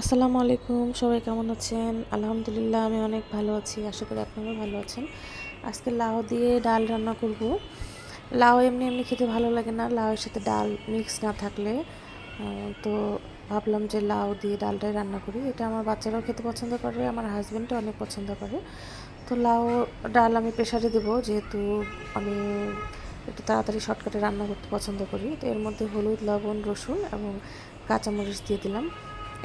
আসসালামু আলাইকুম, সবাই কেমন আছেন? আলহামদুলিল্লাহ, আমি অনেক ভালো আছি। আশা করি আপনারাও ভালো আছেন। আজকে লাউ দিয়ে ডাল রান্না করব। লাউ এমনি এমনি খেতে ভালো লাগে না। লাউয়ের সাথে ডাল মিক্স না থাকলে তো ভাবলাম যে লাউ দিয়ে ডালটাই রান্না করি। এটা আমার বাচ্চারাও খেতে পছন্দ করে, আমার হাজব্যান্ডও অনেক পছন্দ করে। তো লাউ, ডাল আমি প্রেশারে দেবো, যেহেতু আমি একটু তাড়াতাড়ি শর্টকাটে রান্না করতে পছন্দ করি। তো এর মধ্যে হলুদ, লবণ, রসুন এবং কাঁচামরিচ দিয়ে দিলাম।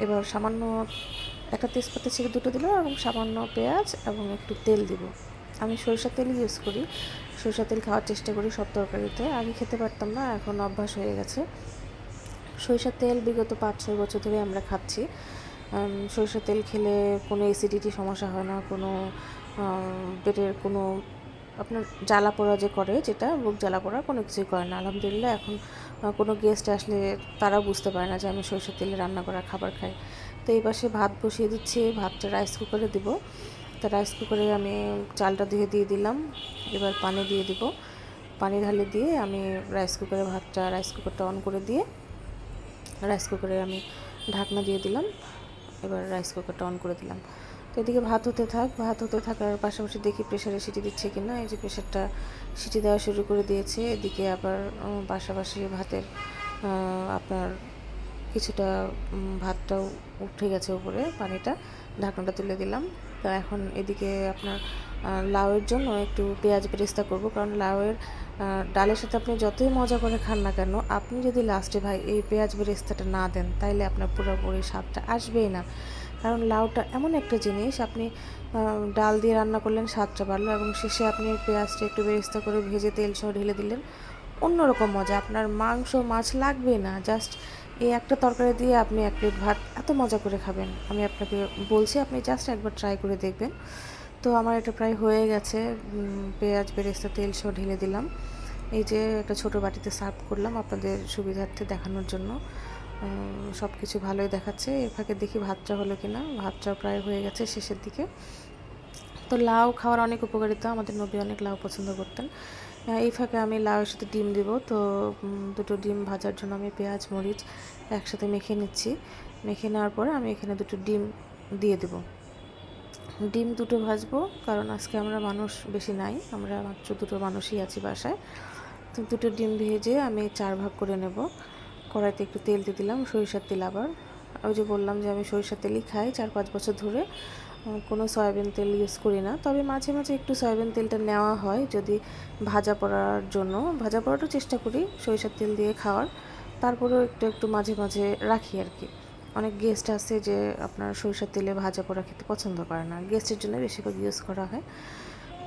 এবার সামান্য একটা তেজপাতা ছেড়ে দুটো দিলাম এবং সামান্য পেঁয়াজ এবং একটু তেল দিব। আমি সরিষা তেল ইউজ করি। সরিষা তেল খাওয়ার চেষ্টা করি সব তরকারিতে। আগে খেতে পারতাম না, এখন অভ্যাস হয়ে গেছে। সরিষার তেল বিগত পাঁচ ছয় বছর ধরে আমরা খাচ্ছি। সরিষার তেল খেলে কোনো অ্যাসিডিটি সমস্যা হয় না, কোনো পেটের কোনো আপনার জ্বালা পোড়া যে করে, যেটা বুক জ্বালা পোড়া কোনো কিছুই করে না। আলহামদুলিল্লাহ, এখন কোনো গেস্ট আসলে তারা বুঝতে পারে না যে আমি সরষের তেলে রান্না করা খাবার খাই। তো এই পাশে ভাত বসিয়ে দিচ্ছি, ভাতটা রাইস কুকারে দিব। তো রাইস কুকারে আমি চালটা ধুয়ে দিয়ে দিলাম। এবার পানি দিয়ে দিব। পানি ঢালে দিয়ে আমি রাইস কুকারে ভাতটা রাইস কুকারটা অন করে দিয়ে রাইস কুকারে আমি ঢাকনা দিয়ে দিলাম। এবার রাইস কুকারটা অন করে দিলাম। তো এদিকে ভাত হতে থাক, ভাত হতে থাকার পাশাপাশি দেখি প্রেশারে সিটি দিচ্ছে কি না এই যে প্রেশারটা সিটি দেওয়া শুরু করে দিয়েছে। এদিকে আবার পাশাপাশি ভাতের আপনার কিছুটা ভাতটাও উঠে গেছে উপরে, পানিটা, ঢাকনাটা তুলে দিলাম। তো এখন এদিকে আপনার লাউয়ের জন্য একটু পেঁয়াজ বেরেস্তা করব, কারণ লাউয়ের ডালের সাথে আপনি যতই মজা করে খান না কেন, আপনি যদি লাস্টে ভাই এই পেঁয়াজ বেরেস্তাটা না দেন, তাইলে আপনার পুরোপুরি স্বাদটা আসবেই না। কারণ লাউটা এমন একটা জিনিস, আপনি ডাল দিয়ে রান্না করলেন স্বাদটা বাড়লো এবং শেষে আপনি পেঁয়াজটা একটু বেরেস্তা করে ভেজে তেল সহ ঢেলে দিলেন। অন্যরকম মজা, আপনার মাংস, মাছ লাগবে না জাস্ট এই একটা তরকারি দিয়ে আপনি এক প্লেট ভাত এত মজা করে খাবেন। আমি আপনাকে বলছি, আপনি জাস্ট একবার ট্রাই করে দেখবেন। তো আমার এটা প্রায় হয়ে গেছে পেঁয়াজ বেরেস্তা তেল সহ ঢেলে দিলাম। এই যে একটা ছোট বাটিতে সার্ভ করলাম আপনাদের সুবিধার্থে দেখানোর জন্য। সব কিছু ভালোই দেখাচ্ছে। এর ফাঁকে দেখি ভাতটা হলো কি না ভাতটা প্রায় হয়ে গেছে শেষের দিকে। তো লাউ খাওয়ার অনেক উপকারিতা। আমাদের নবী অনেক লাউ পছন্দ করতেন। এই ফাঁকে আমি লাউয়ের সাথে ডিম দিব। তো দুটো ডিম ভাজার জন্য আমি পেঁয়াজ, মরিচ একসাথে মেখে নিচ্ছি। মেখে নেওয়ার পরে আমি এখানে দুটো ডিম দিয়ে দেবো। ডিম দুটো ভাজবো, কারণ আজকে আমরা মানুষ বেশি নাই। আমরা মাত্র দুটো মানুষই আছি বাসায়। তো দুটো ডিম ভেজে আমি চার ভাগ করে নেব। কড়াইতে একটু তেল দিয়ে দিলাম, সরিষার তেল আবার। ওই যে বললাম যে আমি সরিষার তেলই খাই চার পাঁচ বছর ধরে কোনো সয়াবিন তেল ইউজ করি না। তবে মাঝে মাঝে একটু সয়াবিন তেলটা নেওয়া হয় যদি ভাজা পড়ার জন্য। ভাজা পড়ারও চেষ্টা করি সরিষার তেল দিয়ে খাওয়ার। তারপরেও একটু একটু মাঝে মাঝে রাখি আর কি। অনেক গেস্ট আছে যে আপনার সরিষার তেলে ভাজা পোড়া খেতে পছন্দ করে না। গেস্টের জন্য বেশিরভাগ ইউজ করা হয়।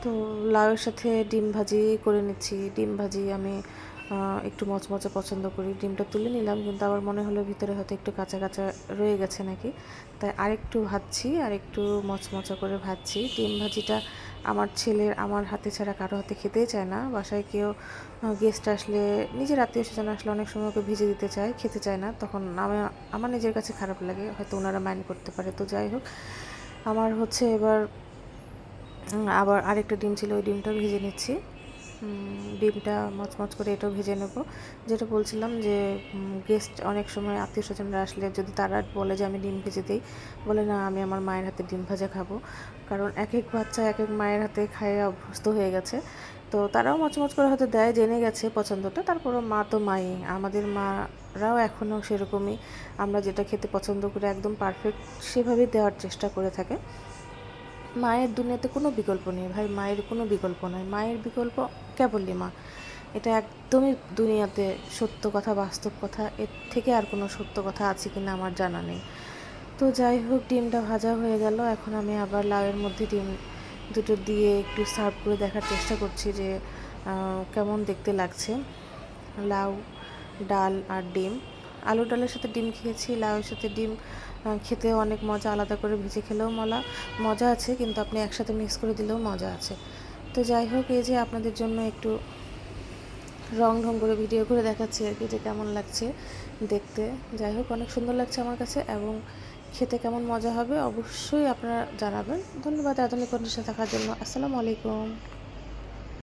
তো লাউয়ের সাথে ডিম ভাজি করে নিচ্ছি। ডিম ভাজি আমি একটু মচমচে পছন্দ করি। ডিমটা তুলে নিলাম, কিন্তু আবার মনে হলো ভিতরে হয়তো একটু কাঁচা কাঁচা রয়ে গেছে নাকি। তাই আরেকটু ভাজছি আর একটু মচমচা করে ভাজছি। ডিম ভাজিটা আমার ছেলের, আমার হাতে ছাড়া কারও হাতে খেতেই চায় না। বাসায় কেউ গেস্ট আসলে, নিজের আত্মীয় স্বজন আসলে অনেক সময় ওকে ভিজে দিতে চায়, খেতে চায় না। তখন আমি আমার নিজের কাছে খারাপ লাগে, হয়তো ওনারা মাইন্ড করতে পারে। তো যাই হোক, আমার হচ্ছে এবার আবার আরেকটা ডিম ছিল, ওই ডিমটা ভেজে নিচ্ছি। ডিমটা মচমচ করে এটাও ভেজে নেব। যেটা বলছিলাম যে গেস্ট অনেক সময় আত্মীয় স্বজনরা আসলে যদি তারা বলে যে আমি ডিম ভেজে দিই, বলে না, আমি আমার মায়ের হাতে ডিম ভাজা খাব। কারণ এক এক বাচ্চা এক এক মায়ের হাতে খাইয়ে অভ্যস্ত হয়ে গেছে। তো তারাও মচমচ করে হয়তো দেয়, জেনে গেছে পছন্দটা, তারপরও মা তো মাই। আমাদের মারাও এখনও সেরকমই। আমরা যেটা খেতে পছন্দ করি একদম পারফেক্ট সেভাবেই দেওয়ার চেষ্টা করে থাকে। মায়ের দুনিয়াতে কোনো বিকল্প নেই, ভাই। মায়ের কোনো বিকল্প নয় মায়ের বিকল্প কেবলই মা। এটা একদমই দুনিয়াতে সত্য কথা, বাস্তব কথা। এর থেকে আর কোনো সত্য কথা আছে কি না আমার জানা নেই। তো যাই হোক, ডিমটা ভাজা হয়ে গেল। এখন আমি আবার লাউয়ের মধ্যে ডিম দুটো দিয়ে একটু সার্ভ করে দেখার চেষ্টা করছি যে কেমন দেখতে লাগছে। লাউ, ডাল আর ডিম। আলু ডালের সাথে ডিম খেয়েছি, লাউয়ের সাথে ডিম খেতে অনেক মজা, আলাদা করে ভেজে খেলেও মলা, মজা আছে, কিন্তু আপনি একসাথে মিক্স করে দিলেও মজা আছে। তো যাই হোক, এই যে আপনাদের জন্য একটু রং ঢং করে ভিডিও করে দেখাচ্ছি আর কি, যে কেমন লাগছে দেখতে। যাই হোক, অনেক সুন্দর লাগছে আমার কাছে এবং খেতে কেমন মজা হবে অবশ্যই আপনারা জানাবেন। ধন্যবাদ আধুনিক কন্ডিশনে থাকার জন্য। আসসালামু আলাইকুম।